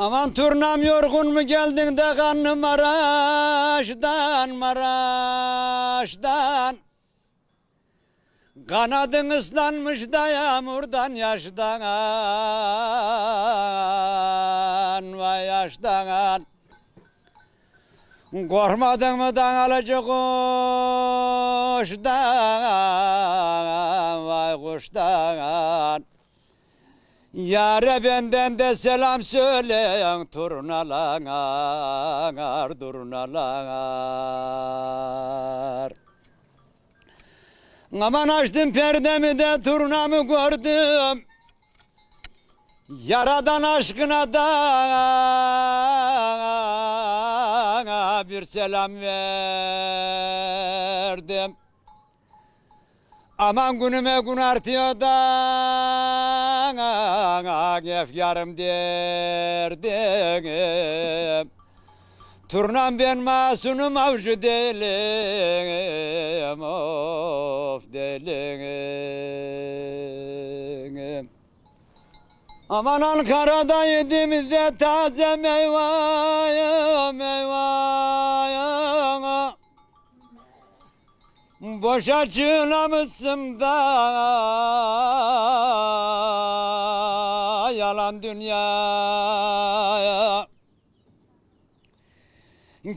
Aman turnam yorgun mu geldin de kanlı Maraş'tan Maraş'tan? Kanadın ıslanmış da yağmurdan yaştan Vay yaştan Korkmadın mı danalıcı kuştan Vay kuştan Yare benden de selam söyleyin turnalar turnalar Aman açtım perdemi de turnamı gördüm. Yaradan aşkına da bir selam verdim. Aman günüme gün artıyor da efkarım derdim. Turnam ben masunum avcı değilim of değilim Aman Ankara'da yedim de taze meyvayı meyvayı Boşa çığlamışsın da yalan dünyaya.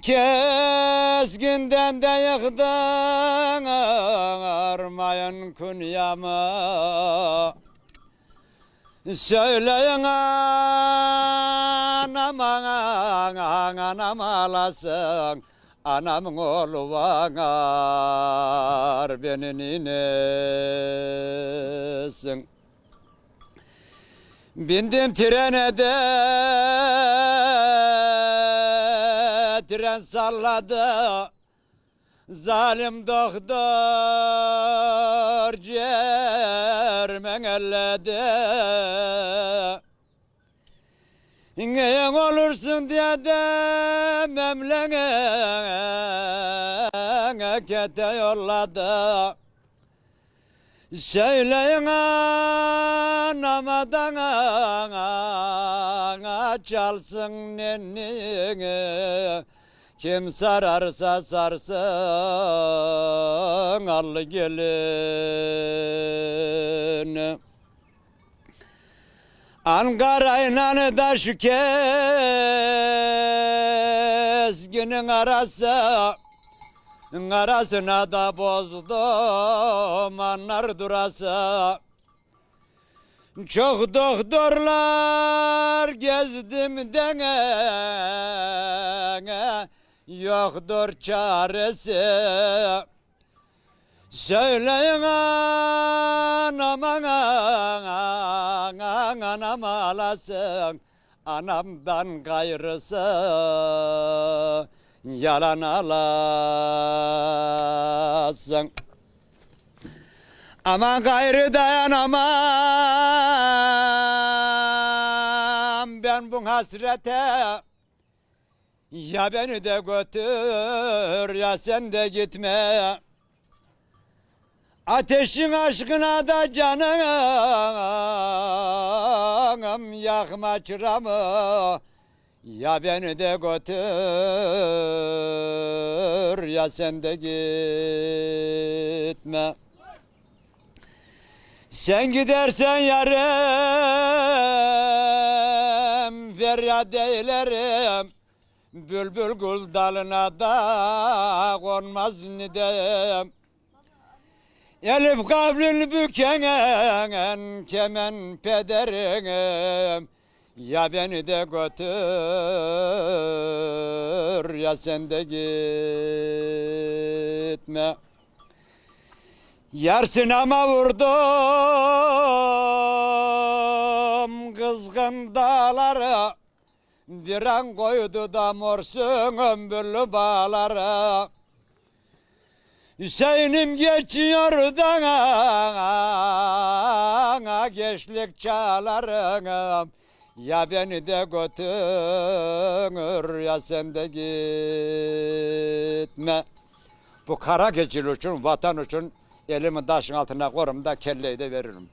Keskinden de yıktın armayın künyamı Söyleyin anam anam anam alasın Anamın oğlu var beni ninesin Bindim trene de tren salladı. Zalim doktor cermen elledi. Neyin olursun diye de memlene kete yolladı Söyleyin anamadan çalsın nenni Kim sararsa sarsın al gelin. Ankara'yla da şu kesginin arası Arasına da bozdum anlar durası. Çok doktorlar gezdim dene Yoktur çaresi. Söyleyin anam anam anam alasın Anamdan gayrısı yalan alasın. Aman gayrı dayanamam. Ben bu hasrete Ya beni de götür ya sen de gitme. Ateşin aşkına da canım yakma çıramı Ya beni de götür ya sen de gitme. Sen gidersen yarım feryat eylerim Bülbül gül dalına da konmaz nidem. Elif kavlin büken kemen pederim Ya beni de götür ya sen de gitme. Yar sinema vurdum kızgın dağlara. Bir an koydu da morsun ömbürlü bağlara. Hüseyin'im geçiyor da gençlik çağlarım Ya beni de götür ya sen de gitme Bu kara geçil için vatan için elimi taşın altına korum da kelleyi de veririm.